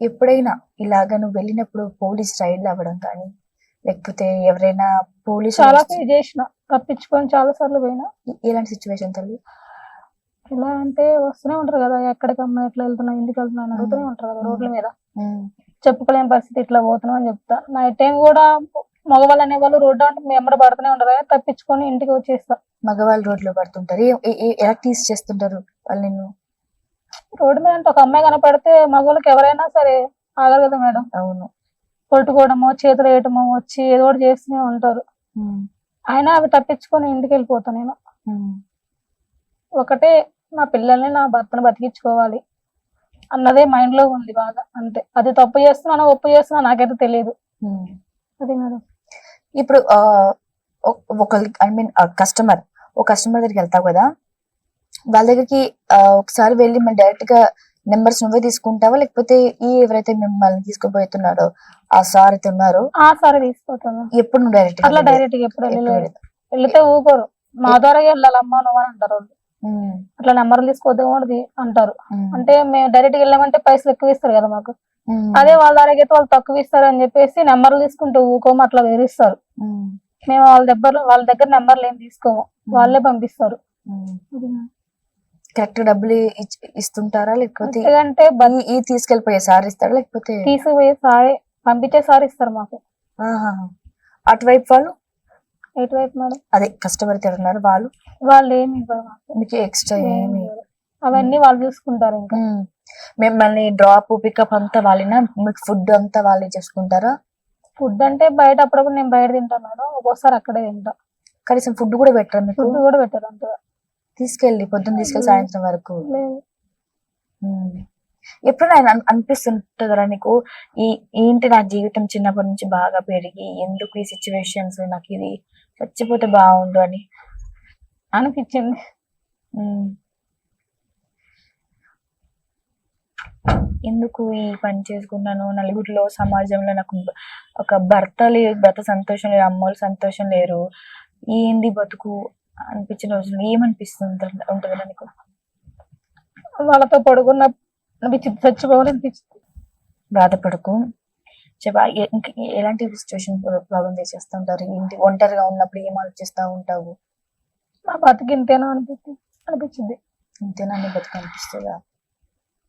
ఎప్పుడైనా ఇలాగ నువ్వు వెళ్ళినప్పుడు పోలీస్ రైడ్లు అవ్వడం కానీ లేకపోతే ఎవరైనా పోలీసు చాలా చేసిన తప్పించుకొని చాలా సార్లు పోయినా. ఎలాంటి సిచ్యువేషన్ తల్లి? ఎలా అంటే వస్తూనే ఉంటారు కదా ఎక్కడికి అమ్మాయి ఎట్లా వెళ్తున్నా ఎందుకు వెళ్తున్నా అని అడుగుతూనే ఉంటారు కదా రోడ్ల మీద. చెప్పుకోలేని పరిస్థితి ఇట్లా పోతున్నాం అని చెప్తా. నైట్ టైం కూడా మగవాళ్ళు అనేవాళ్ళు రోడ్డు అంటే మేము ఎమ్మడ పడుతూనే ఉంటారు కదా తప్పించుకొని ఇంటికి వచ్చేస్తా. మగవాళ్ళు రోడ్లో పడుతుంటారు. ఎలా టీస్ చేస్తుంటారు వాళ్ళు నిన్ను? రోడ్డు మీద ఒక అమ్మాయి కనపడితే మగవాళ్ళకి ఎవరైనా సరే ఆగరు కదా మేడం. అవును. కొట్టుకోవడమో చేతులు వేయటమో వచ్చి ఏదో ఒకటి చేస్తూనే ఉంటారు. అయినా అవి తప్పించుకొని ఇంటికి వెళ్ళిపోతాను నేను. ఒకటే నా పిల్లల్ని నా భర్తను బతికించుకోవాలి అన్నదే మైండ్లో ఉంది బాగా. అంతే. అది తప్పు చేస్తున్నానో ఒప్పు చేస్తున్నా నాకైతే తెలియదు. అది మేడం. ఇప్పుడు ఒక ఐ మీన్ కస్టమర్ ఒక కస్టమర్ దగ్గరికి వెళ్తావు కదా? వాళ్ళ దగ్గరికి ఒకసారి వెళ్ళి మన డైరెక్ట్గా నెంబర్స్ నువ్వే తీసుకుంటావా? లేకపోతే ఈ ఎవరైతే మిమ్మల్ని తీసుకుపోతున్నారో ఆ సార్ అయితే ఉన్నారో? ఆ సరే తీసుకుంటాను ఎప్పుడు నువ్వు డైరెక్ట్ అట్లా డైరెక్ట్గా ఎప్పుడు వెళ్ళలేదు. వెళ్తే ఊకోరు మా ద్వారా వెళ్ళాలమ్మా నువ్వు అని అంటారు. అట్లా నెంబర్లు తీసుకోవద్దు అంటారు. అంటే మేము డైరెక్ట్గా వెళ్ళామంటే పైసలు ఎక్కువ ఇస్తారు కదా మాకు. అదే వాళ్ళ దగ్గర అయితే వాళ్ళు తక్కువ ఇస్తారు అని చెప్పేసి నెంబర్లు తీసుకుంటూ ఊకోము అట్లా వేరిస్తారు. మేము. వాళ్ళ దగ్గర వాళ్ళ దగ్గర నెంబర్లు ఏం తీసుకోము. వాళ్ళే పంపిస్తారు. కరెక్ట్ డబ్బులు ఇస్తుంటారా? లేకపోతే ఎందుకంటే ఈ- తీసుకెళ్ళిపోయే సార్ ఇస్తారా లేకపోతే తీసుకుపోయి సారే పంపించే సార్ ఇస్తారు మాకు. అటువైపు వాళ్ళు? ఎటువైపు మేడం? అదే కస్టమర్ ఉన్నారు వాళ్ళు. వాళ్ళు ఏమి ఇవ్వరు మాకు. ఎక్స్ట్రా ఏమి. అవన్నీ వాళ్ళు చూసుకుంటారు ఇంకా. మ్మ్. మిమ్మల్ని డ్రాప్ పికప్ అంతా వాళ్ళేనా? మీకు ఫుడ్ అంతా వాళ్ళే చేసుకుంటారా? ఫుడ్ అంటే బయట అప్పుడప్పుడు నేను బయట తింటా మేడం. ఒక్కోసారి అక్కడే తింటా. కనీసం ఫుడ్ కూడా పెట్టరా మీకు? ఫుడ్ కూడా పెట్టారు అంత తీసుకెళ్ళి పొద్దున్న తీసుకెళ్ళి సాయంత్రం వరకు. ఎప్పుడైనా ఆయన అన్- అనిపిస్తుంటుందిరా నీకు? ఈ ఏంటి నా జీవితం చిన్నప్పటి నుంచి బాగా పెరిగి ఎందుకు ఈ సిచ్యువేషన్స్ నాకు ఇది చచ్చిపోతే బాగుండు అని అనిపించింది. ఎందుకు ఈ పని చేసుకున్నాను? నలుగురిలో సమాజంలో నాకు ఒక భర్త లేదు భర్త సంతోషం లేదు అమ్మోళ్ళు సంతోషం లేరు. ఏంది బతుకు? అనిపించిన రోజులు ఏమనిపిస్తుంది ఉంటుంది నీకు? వాళ్ళతో పడుకున్న అనిపించింది చచ్చిపోవాలి అనిపిస్తుంది బాధపడకు. చెప్పా ఇంకా ఎలాంటి సిచ్యువేషన్ ప్రాబ్లం చేసేస్తూ ఉంటారు? ఇంటి ఒంటరిగా ఉన్నప్పుడు ఏం ఆలోచిస్తూ ఉంటావు? మా బతికి ఇంతేనా అనిపించింది అనిపించింది. ఇంతేనా నీ బతుకు అనిపిస్తుందా?